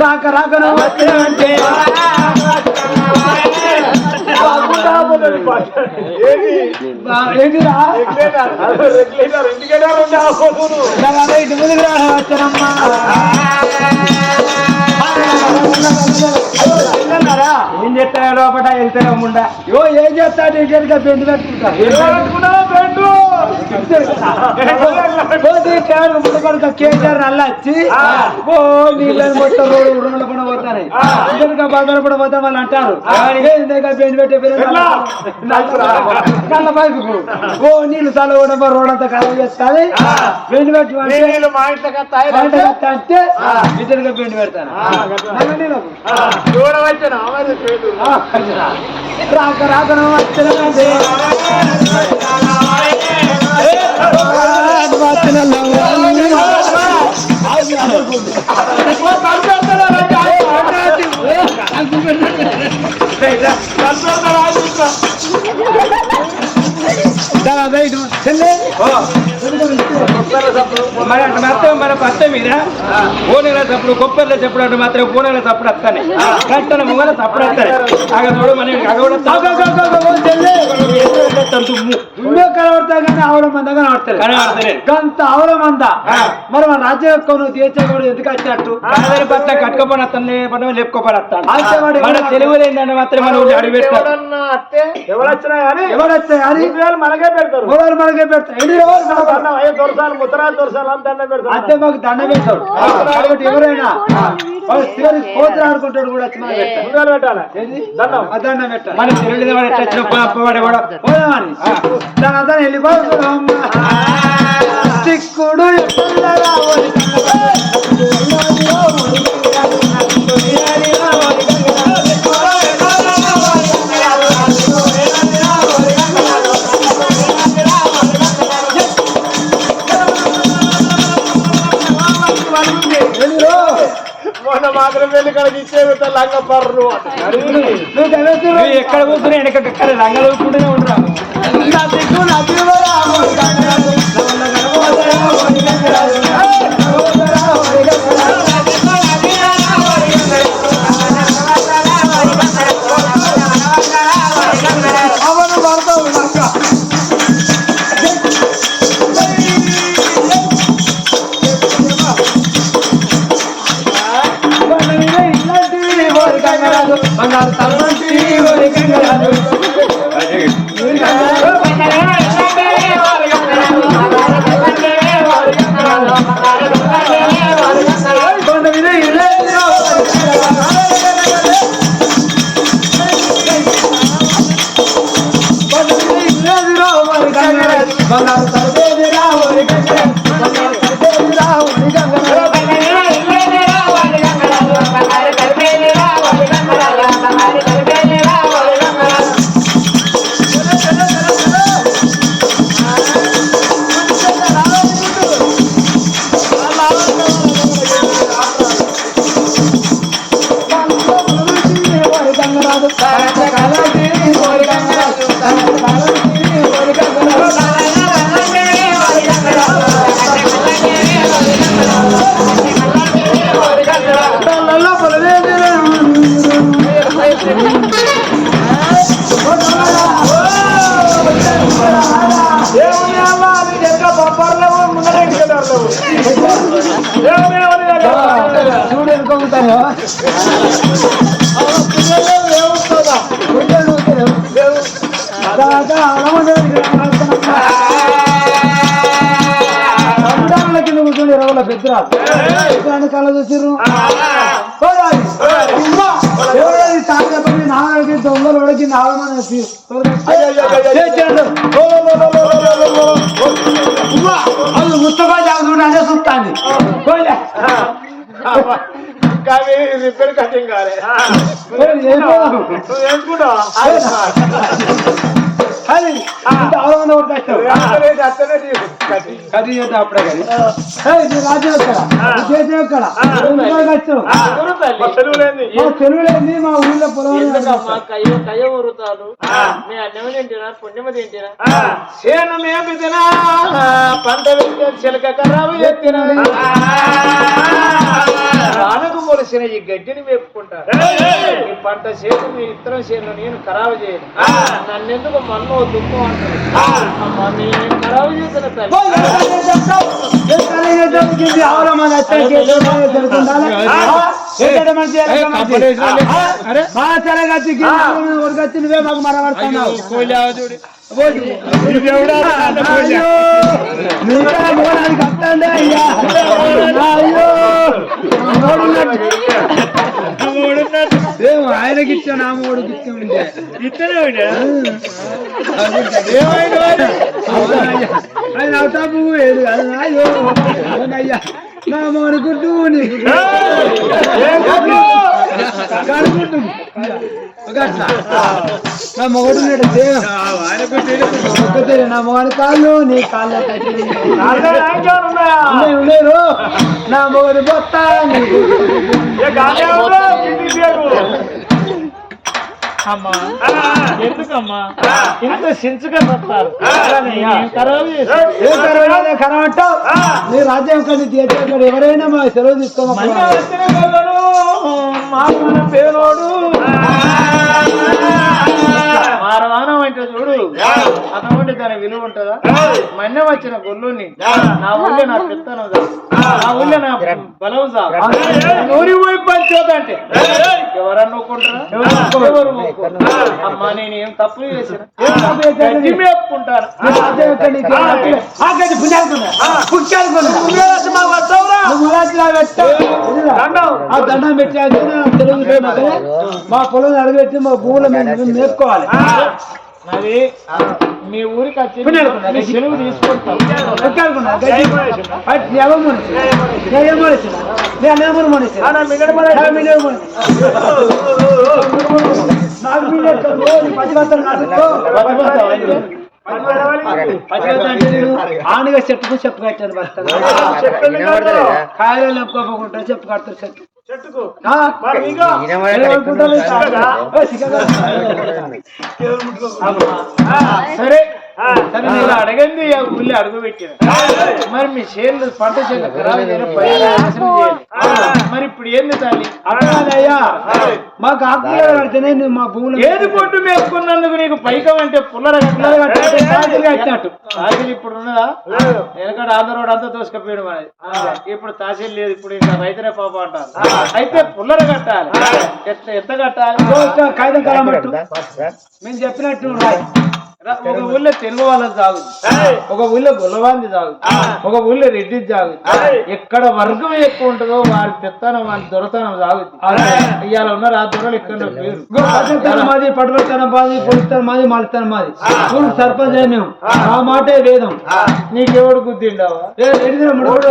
రాక రాకను వచ్చానంటే ఏంటిరా అదే ఇటు ముందుకు రా వచ్చానమ్మా. ఏం చేస్తారా లోపల యో ఏం చేస్తా నీకేరుగా బెండు పెట్టుకుంటా. కేసీఆర్ నల్ల వచ్చి ఓ నీళ్ళని మొత్తం రోడ్డు ఉడమల పడ పోతాయి ఇంకా బదల పడ పోతా వాళ్ళు అంటారు. పెట్టే నల్ల ఓ నీళ్ళు తల కూడా రోడ్ అంతా ఖరాబ్ చేస్తాది. పెట్టి అంటే ఇద్దరుగా పెడతాను. రాక రాకను వచ్చినది మరి అటు మాత్రం మన పత్త మీద పూనెల చప్పుడు కొప్పర్ల చప్పుడు అటు మాత్రం పూనెల చప్పుడు వస్తాయి కట్టన ముంగల చప్పుడు వస్తాయి ఆగ చూడు మన అగవడ ఉన్నో కనబడతా కానీ ఆవిడ మంద కనబడతలేదు. గంత ఆవిడ మంద మరి మన రాజ్యం ఎక్కువ నువ్వు తీర్చకూడదు ఎందుకు వచ్చినట్టు పట్ల కట్టుకోపని వస్తాను మనం లేపుకోపని వస్తాను మన ఎవరు- తెలుగులో ఏంటంటే మాత్రం మనం అడిగి పెడతాం ఎవరొచ్చినా కానీ ఎవరు వస్తాయి అని ఉద్యోగాలు మనకే పెడతారు. మనకే పెడతారు దొరసాలు ముత్తరాలు దొరసాలు అంత దండం పెడతారు. అంతే మాకు దండ పెడతాడు. కాబట్టి ఎవరైనా కోతులు ఆడుకుంటాడు కూడా వచ్చి పెట్టాలి? దండం. దండం పెట్టాలి. మన తెలుగు వాడు ఎట్లా వచ్చిన దాని అంతా వెళ్ళిపోతున్నాం ఎక్కడ కూర్చుని వెనక ఎక్కడ రంగలు కూర్చుంటూనే ఇరవై పెద్దరాలు కళ్ళ నాలుగు దొంగలు ఉడికి నాలుగు మంది వాళ్ళు ముస్తఫా జాగ్రత్త అదే. కానీ రిపేర్ కటింగ్ పోలే, ఏం పోదాం? నువ్వు ఎంచుకుంటావా అది ఇంత ఆరు వందల ఒకటి చేస్తావు అత్తనే అత్తనే తీసు. కత్తి. కది చేస్తావు అప్పుడే కానీ ఏయ్, నీ రాజ్యం ఎక్కడ నీ దేశం ఎక్కడ ఎందుకు వచ్చావు మా సెలవు లేని. మా తెలుగులేంది మా ఊళ్ళో పొలం ఎందుకమ్మా కయ్య కయ్య ఊరుతారు? మీ అన్నం తింటినా పుణ్యమ తింటినా చేను మేపు తినా పంట వెళ్తే చిలక కర్రావు ఎత్తిన. రానకు మొలిసిన ఈ గడ్డిని మేపుకుంటారు ఈ పంట చేను మీ ఇత్తనం చేను నేను ఖరాబు చేయను నన్నెందుకు మన్ను దుఃఖం అంటారు నేను ఖరాబు చేసిన తల్లి నువ్వే మాకు మరవడుతున్నావు అయ్యా అయ్యో ఏమో ఆయనకి ఇచ్చా నా మూడుకి ఇచ్చా ఆయన అవుతా పువ్వు ఏది అయ్యో అయ్యా నా మోడు గుడ్డు నీకు నా మొగడు ఒక్కతే నా మొగని కాళ్ళు నీ కాళ్ళ. నా మొగడు బొత్త అమ్మా. ఎందుకమ్మా? ఇంత సించుగా పడతారు నీ రాజ్యం తీర్చాడు ఎవరైనా మా సెలవు తీసుకోమని పేరోడు అటువంటి దాని విలువ ఉంటుందా? మన్యం వచ్చిన గొల్లుని. నా ఊళ్ళో నా పెత్తనం. నా ఊళ్ళో నా బలం. నూరి పోయి ఎవరన్నా. అమ్మా నేను ఏం తప్పు చేసిన దండం. మా పొలం అడగబెట్టి మా భూములు మేము మేపుకోవాలి. మరి మీ ఊరికి వచ్చి సెలవు తీసుకుంటాం ఎవరు మనిషి? మనిషి? మనిషి? ఆనగా చెట్టుకు చెప్పు కట్టాను కాయలు ఒప్పుకోకుండా చెప్పు కడతారు చెట్టు చెట్టుకు? ఏ, సిగ్గగా? సరే. సరే నేను అడగండి ఆ ఊళ్ళో అడుగు పెట్టిన మరి మీ చేనులు పంట చేను ఖరాబ్ మరి ఇప్పుడు ఏంది తల్లి అయ్యా మాకు ఆకుకూర కడితేనే మా భూములు ఏది పొట్టు మేపుకున్నందుకు నీకు పైకం అంటే పుల్లర కట్టినట్టు తహసీల్ ఇప్పుడు ఉన్నదా? వెనకడ ఆంధ్ర రోడ్ అంతా దోసుకపోయాడు మనది ఇప్పుడు తహసీల్ లేదు ఇప్పుడు ఇంకా రైతులే పాప అంటారు. అయితే పుల్లర కట్టాలి. ఎంత ఎంత కట్టాలి? కాగితం కలమట్టు మేము చెప్పినట్టు ఒక ఊళ్ళో తెలుగు వాళ్ళది సాగుతుంది ఒక ఊళ్ళో గొల్లవాంది సాగుతుంది ఒక ఊళ్ళో రెడ్డి సాగుతుంది ఎక్కడ వర్గం ఎక్కువ ఉంటుందో వారి పెత్తనం వారి దొరతనం సాగుతుంది ఇవాళ ఉన్న ఆ దొరలు ఇక్కడ పేరు. మాది పట్టుబడితనం మాది పొలితనం మాది మలితనం మాది. ఊరు సర్పంచ్ అయ్యి మేము. ఆ. మాటే వేదం. నీకెవడు గుద్దిండావా ఓటు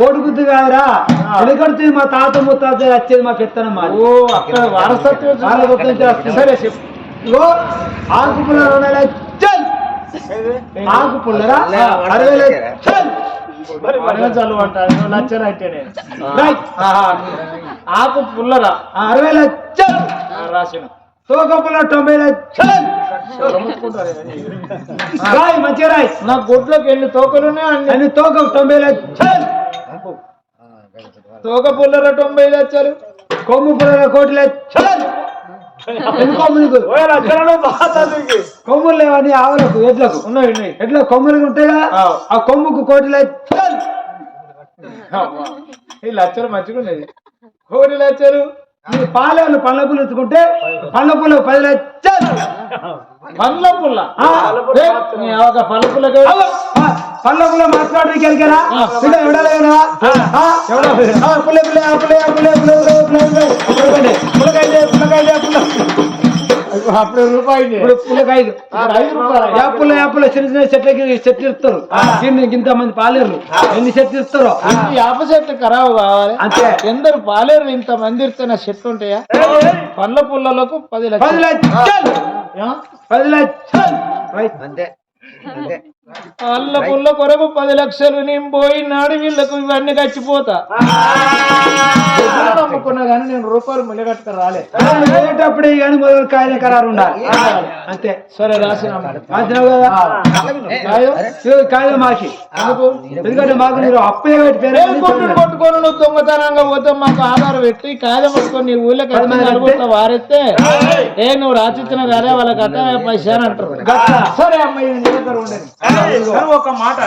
ఓటు. గుద్దు కాదురా. వెనుకడుతుంది మా తాత ముత్తాత వచ్చేది మా పెత్తనం మాది. ఓ అక్కడ వారసత్వం. సరే చెప్పు. ఇగో ఆకు లక్షలు ఆకు పుల్లరా. చల్లు అంటారు లచ్చన అంటే నేను. ఆకు పుల్లరా. అరవై రాసిన. తోక పుల్ల తొంభై రాయ్ మంచిగా రాయ్. నా గొడ్లోకి ఎన్ని తోకలునే అన్ని. అని తోక తొంభై లక్షలు. తోక పుల్లర తొంభై లక్షలు. కొమ్ము పుల్ల కోటి నీకు? కొమ్ములు లేవని ఆవులకు ఎడ్లకు ఉన్నాయి ఎడ్ల కొమ్ములు ఉంటాయి ఆ. కొమ్ముకు కోటి. ఈ లచ్చలు మంచిగా ఉన్నది కోటి లచ్చలు పాలేళ్ళు పండ్ల పుల్ల ఎత్తుకుంటే పండ్ల పుల్ల పది లక్షలు పండ్ల పుల్ల పండ్ల ఆ, పండ్ల పుల్ల మాట్లాడడానికి ఎవడలేనా పుల్ల పుల్ల పుల్ల పుల్ల పుల్ల పుల్ల పుల్ల పుల్ల పుల్ల అప్పుడు ఇప్పుడు ఐదు రూపాయలు. యాపుల యాపుల చిన్న చిన్న చెట్లకి చెట్లు ఇస్తారు. దీన్ని ఇంత మంది పాలేరు ఎన్ని చెట్లు ఇస్తారో. యాప చెట్లు ఖరాబు కావాలి. అంతే. ఎందరు పాలేరు ఇంత మంది ఇస్తున్న చెట్లు ఉంటాయా? పండ్ల పుల్లలకు పది పది లక్షలు. లక్షలు ఆ? పది లక్షలు. రైట్. అంతే. అంతే. అల్ల పుల్ల కొరకు పది లక్షలు నేను పోయినాడు వీళ్ళకు ఇవన్నీ చచ్చిపోతా నమ్ముకున్నా కానీ నేను రూపాయలు ముళ్ళగట్టుకు రాలే. వెళ్ళేటప్పుడే కానీ మొదలు కాయల ఖరారు ఉండాలి అంతే. సరే రాసిన కాయలు మాకి. ఎందుకంటే మాకు మీరు అప్పే పెట్టారు కొట్టుకొని నువ్వు దొంగతనంగా పోతే మాకు ఆధారం పెట్టి. కాయలు పట్టుకొని నీ ఊళ్ళో కట్టి నలుగురితో వారెత్తే ఏ నువ్వు రాసిచ్చిన కాదే వాళ్ళకి అట్ట పైసా అంటారు. సరే అమ్మాయి ఉండని కానీ ఒక మాట.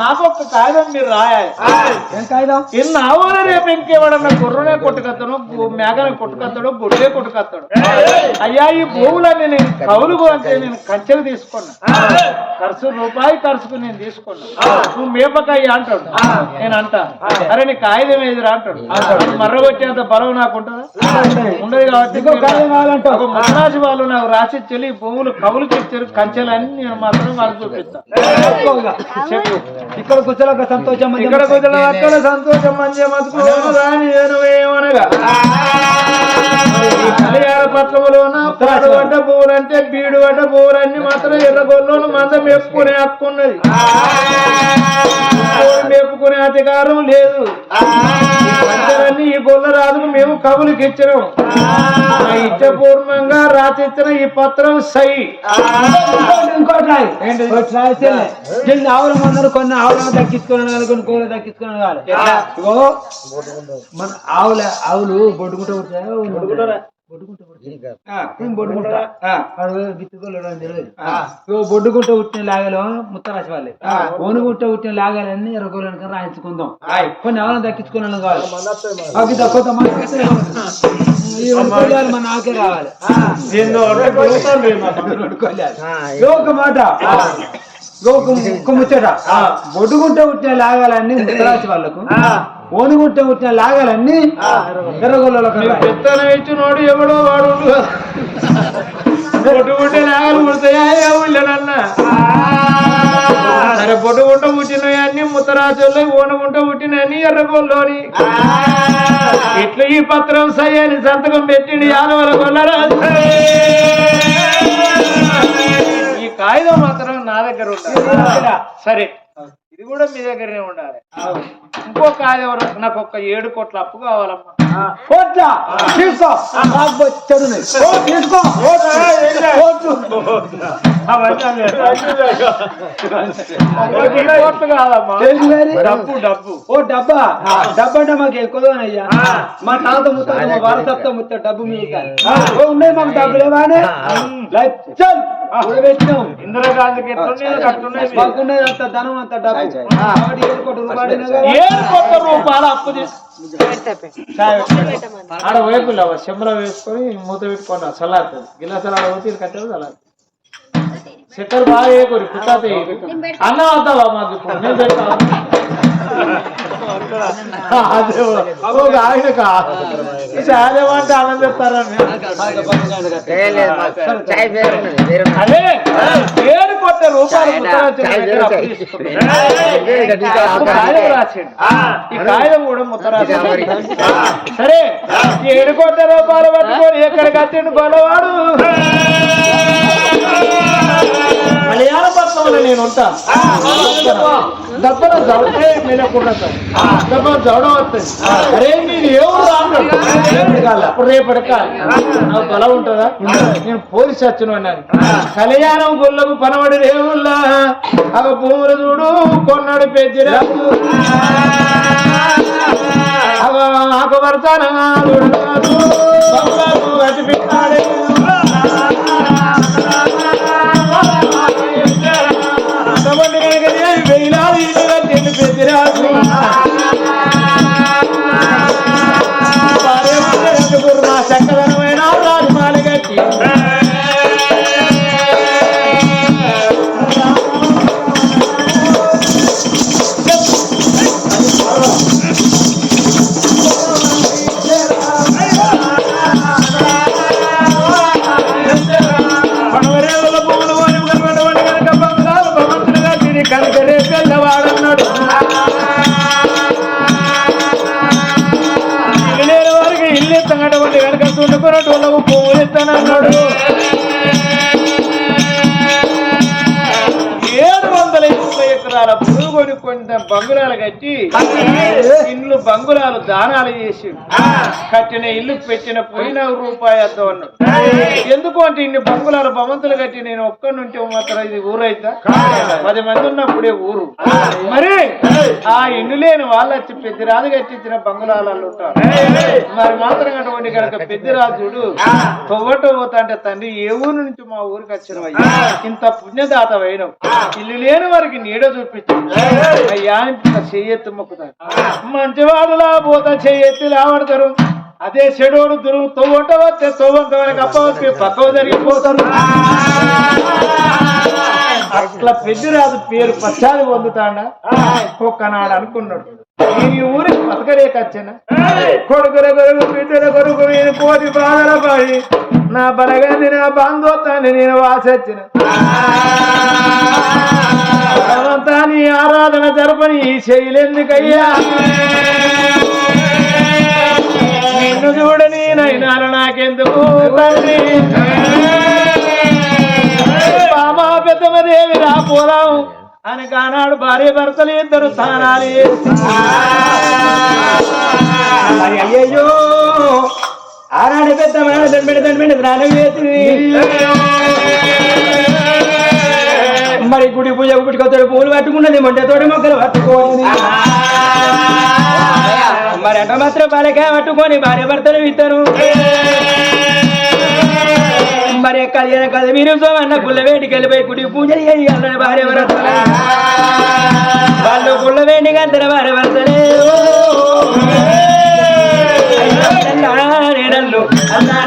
నాకు ఒక కాగితం మీరు రాయాలి. ఇన్ని ఆవాల రేపు ఇంకేవాడన్నా గుర్రనే కొట్టుకత్తాడు మేఘనే కొట్టుకత్తాడు గుడ్డే కొట్టుకత్తాడు? అయ్యా ఈ భూములన్నీ నేను కవులు అంటే నేను కంచెలు తీసుకున్నా. ఖర్చు రూపాయి ఖర్చుకు నేను తీసుకున్నా. నువ్వు మేపకయ్యా అంటాడు. నేను అంటా. అరే నీ కాగితం ఏదిరా అంటాడు. మర్రగొట్టేంత బలం నాకు ఉంటుందా? ఉండదు కాబట్టి మద్రాసు వాళ్ళు నాకు రాసి చెల్లి భూములు కవులు ఇచ్చారు కంచెలన్నీ నేను మాత్రం వాళ్ళు చూపిస్తా. చెప్పుకోగా. చెప్పు. ఇక్కడ కూర్చోలేక సంతోషం ఇక్కడ అక్కడ సంతోషం మంచి మతుకులోను రాని నేను ఏమనగా? కళ్యాణ పట్లములోన పాడు పడ్డ పువ్వులంటే బీడు పడ్డ పువ్వులన్నీ మాత్రం ఎర్రగొల్లోను మంద మెప్పుకునే హక్కున్నది మెప్పుకునే అధికారం లేదు. ఈ ఈ గొల్ల రాజుకు మేము కబులకి ఇచ్చినాం. ఇచ్చ పూర్వంగా రాసిచ్చిన ఈ పత్రం సై. ఇంకోటి ఆవుల మందరు కొన్ని ఆవులను దక్కించుకున్నాను కానీ కొన్ని కోళ్ళు దక్కించుకున్నాను కాదు. మన ఆవుల ఆవులు బొడ్డుకుంటూ ఉంటాయి? బొడ్డుకుంటా బొడ్డుకుంట పుట్టిన లాగలు ముత్తరాశి వాళ్ళే ఓనుగుంట పుట్టిన లాగాలన్నీ ఎరగోలని రాయించుకుందాం. కొన్ని ఆవులను దక్కించుకున్నాను కావాలి. అవి కోళ్ళాలు మన నాకే రావాలి ఒక మాట. ఒక ముచ్చట. బొడ్డుగుంట పుట్టిన లాగాలన్నీ ముత్తరాశి వాళ్ళకు ఓనుగుంట పుట్టిన లాగాలన్నీ ఎర్రగొల్లకు విత్తనం ఇచ్చినోడు ఎవడో వాడు. పొట్టు పుట్టిన నాగలు పుడతాయా? ఊళ్ళనన్నా సరే పొట్టు గుంట పుట్టినవి అన్ని ముత్తరాజుల్లో ఓనగుంట పుట్టినవి ఎర్రగొల్లోని. ఇట్లా ఈ పత్రం సయ్యని సంతకం పెట్టిండి యాదవల కొల్లరాజు ఈ కాగితం మాత్రం నా దగ్గర ఉండాలి. సరే. ఇది కూడా మీ దగ్గరనే ఉండాలి. ఇంకో కాగితం రా- నాకు ఒక ఏడు కోట్ల అప్పు కావాలమ్మా. కోట్ల? కోట్లు. కాదమ్మా? డబ్బు డబ్బు. ఓ డబ్బా? డబ్బా అంటే మాకు ఎక్కువ అయ్యా? మా తాత ముత్తాత మా వారసత్వం ముత్త డబ్బు ఓ ఉన్నాయి మాకు డబ్బు లేవానే లచ్చల్ పెట్టినాం ఇందిరాగాంధీకి ఎట్లున్నాయో అంత ధనం అంత డబ్బు. కాబట్టి ఏడు కోట్ల రూపాయలు అప్పు ఆడ వైపులు చెమ్మల వేసుకొని మూత పెట్టుకోండి చల్లారుతుంది గిలాసాలు ఆడ పోతే ఇది కట్టేది చల్లారుతుంది చక్కెర బాగా వేయకూరి పుట్టాత అన్నం వద్దావా మాకు నేను అదే ఒక ఆయనక చాలేమంటే అన్నం చెప్తారని అదే ఏడు కోట్ల రూపాయలు రాసిండు. ఈ కూడా సరే ఏడు రూపాయలు పట్టుకొని ఎక్కడికి వచ్చిండు గొల్లవాడు మలయాళ పట్నంలో నేను ఉంటా. దెబ్బన జవడే వస్తుంది అరే మీరు ఎవరు అప్పుడు రేపటి నాకు బలం ఉంటుందా? నేను పోలీసు వచ్చిన అన్నాను. కళ్యాణం గుళ్ళకు పనబడి రేవుల్లా అగ భూములు చూడు కొన్నాడు పెద్దిరాజు అగ ఆకు పడతానా అటు పెట్టాడు. కొంత బంగుళాలు కట్టి ఇండ్లు బంగుళాలు దానాలు చేసి కట్టిన ఇల్లు పెట్టిన పోయిన రూపాయి అన్నాడు ఎందుకు అంటే ఇన్ని బంగుళాలు భవంతులు కట్టి నేను ఒక్కడి నుండి మాత్రం ఇది ఊరైతా? పది మంది ఉన్నప్పుడే ఊరు. మరి? ఆ ఇల్లు లేని వాళ్ళు వచ్చి పెద్దరాజు కట్టించిన బంగుళాలలో ఉంటారు. మరి మాత్రం అటువంటి కనుక పెద్దరాజుడు తొవ్వట పోతా అంటే తండ్రి ఏ ఊరు నుంచి మా ఊరికి వచ్చినవయ్యా ఇంత పుణ్యదాత అయినావు. ఇల్లు లేని వారికి నీడ చూపించు. అయ్యా చెయ్యెత్తు మొక్కుతారు మంచివాడులా పోతా చెయ్యెత్తి లావడతారు. అదే చెడోడు దురువు తొవ్వంట వస్తే తొవ్వంత వరకు అప్పవచ్చి పక్కవ జరిగిపోతారు అట్లా పెద్దరాజు పేరు పచ్చాది పొందుతాడా? ఒక్కనాడు అనుకున్నాడు. నేను ఈ ఊరికి బతకలేకొచ్చాను కొడుకుల కొరకు బిడ్డల కొరకు నేను పోటీ బాధల పడి నా బలగాన్ని నా బంధుత్వాన్ని నేను వాసొచ్చిన. భగవంతా ఆరాధన జరపని ఈ శైలెందుకయ్యా నిన్ను చూడని నైనా నాకెందుకు తండ్రి? బామా పెద్దమదేవి రా పోదాం. అని కానాడు భార్య భర్తలు ఇద్దరు స్నానాలు అయ్యయ్యో ఆనాడు పెద్ద మేడ దండబెడి దండబెడి స్నానం చేసి. మరి గుడి పూజ పుట్టుకొచ్చాడు పూలు పట్టుకున్నది మంటే తోటి మొక్కలు పట్టుకోవాలి మరి అంట మాత్రం బాలకాయ పట్టుకొని భార్య భర్తలు ఇద్దరు. మరి కళ్యాణ కథ మీరు అన్న గుళ్ళ వేడికి వెళ్ళిపోయి గుడి పూజ చేయాలని భార్య భర్తలు. వాళ్ళు గుళ్ళ వేడికి అందరు భార్య భర్తలే. నేడల్లు అన్నా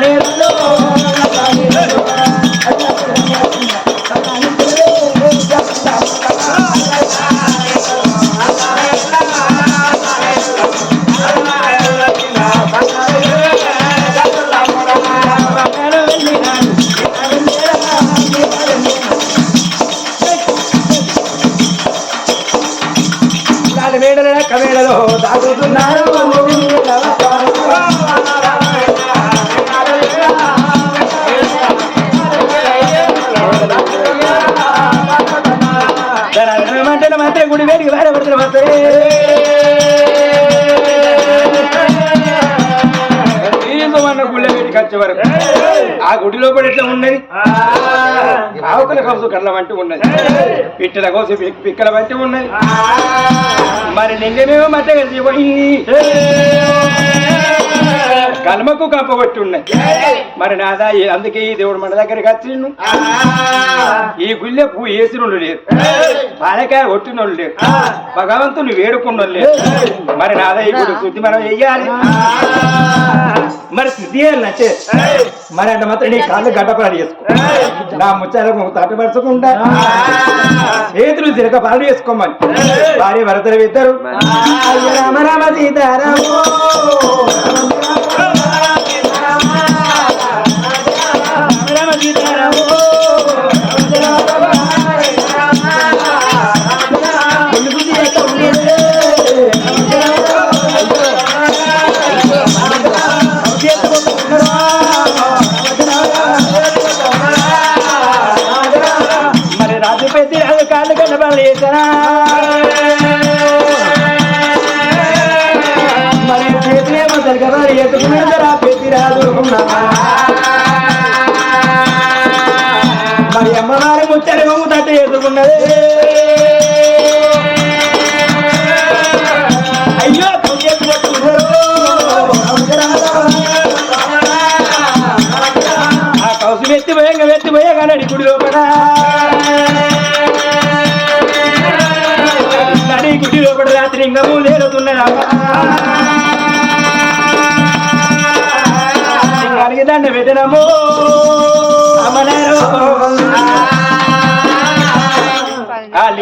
గుడి వేడికి వేరే పడుతున్న మాత్రమే మన గుళ్ళ వేడికి వచ్చే వరకు ఆ గుడి లోపల ఎట్లా ఉన్నది ఆవుకల కౌసు కళ్ళ వంటి ఉన్నది. పిట్టల కోసం పిక్కల వంటి ఉన్నది. మరి నింగమేమో మధ్య కలిసి పోయి కల్మకు కప్పగొట్టి ఉన్నాయి మరి నాదా అందుకే ఈ దేవుడు మన దగ్గరికి వచ్చిండు. ఈ గుళ్ళె పువ్వు వేసినోళ్ళు లేరు. పాలకాయ కొట్టినోళ్ళు లేరు. భగవంతుని వేడుకున్నోళ్ళు లేరు. మరి నాదా ఇప్పుడు శుద్ధి మనం చెయ్యాలి మరి శుద్ధి నచ్చే? మరి అంత మాత్రం నీ కాళ్ళు గడ్డపాడు చేసుకో. నా ముచ్చాలకు తట్టుపరచకుండా చేతులు తిరగ పాలు చేసుకోమని. భార్య భరతలు ఇద్దరు. రామ రామ సీతారామ. కాళ్ళు కట్టబడి మరి చేతులేమో జరగబడి ఎత్తుకున్నారా పెట్టి రాజు మరి అమ్మవారి ముచ్చడి బొమ్మ తట్టు ఎదుర్కొన్నది. అయ్యో ఆ కౌసు వెత్తిపోయాక వెత్తిపోయా కానీ గుడి లోపల. భయము ఇంకము లేరుతున్నదా లింగానికి దండ పెట్టినము అమనారు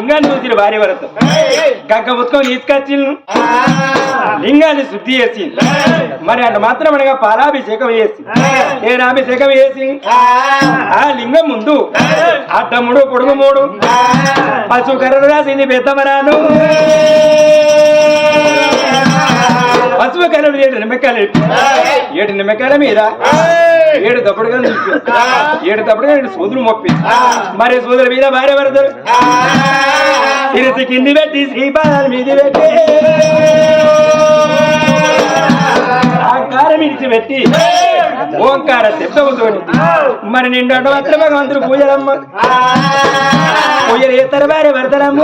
లింగాన్ని చూసిన భార్య వరత. గగ్గ పుత్తుకొని తీసుకొచ్చిండు లింగాన్ని శుద్ధి చేసి మరి అట్లా మాత్రం అనగా పాలాభిషేకం చేసి ఏ అభిషేకం చేసి ఆ! లింగం ముందు అడ్డముడు పొడుగు మూడు. పశు కర్ర రాసింది పెద్దమరాను. పశువు కర్రలు ఏడు నిమ్మకాయలు ఏడు నిమ్మకాయల మీద. ఏడు దప్పడుగా ఏడు దప్పడుగా ఏడు మొప్పి మరి సోదరు మీద భార్య పెడతారు. ఇరిసి కింది పెట్టి శ్రీపాదాల మీద పెట్టి. ఆకారం ఇడిచి పెట్టి. ఓంకార శబ్దముతోటి మరి నిండు అంటే మాత్రం భగవంతుడు పూజలమ్మ. పూజలు చేస్తారు భార్య పెడతారమ్మ.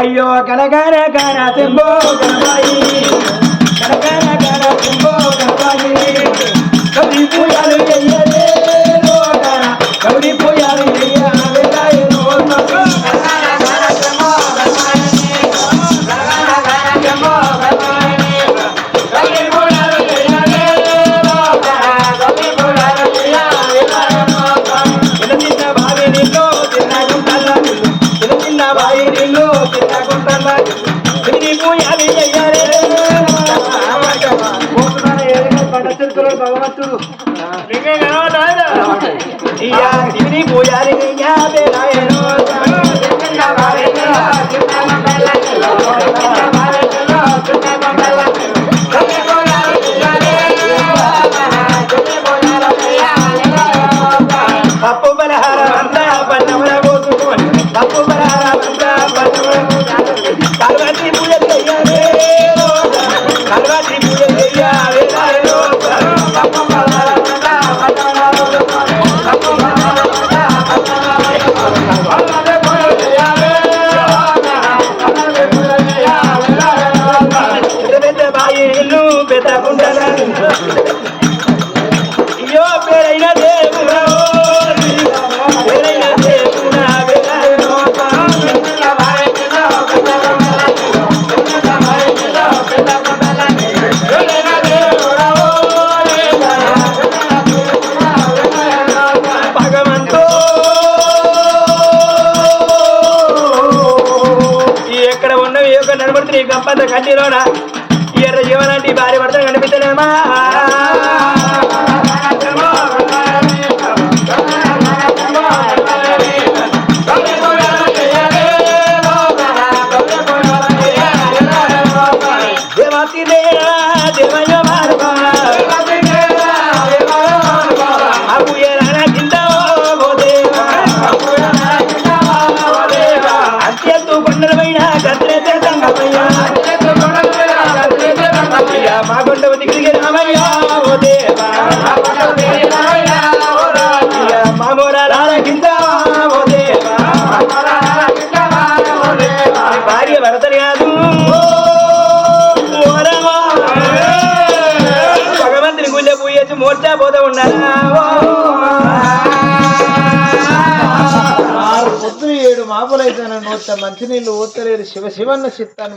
అయ్యో కనకాన కానా తెంబో కనబాయి భగవంతుడు. పోయాలి నోట్ల మంచినీళ్ళు ఓతలేరు శివ శివన్న చిత్తాన్ని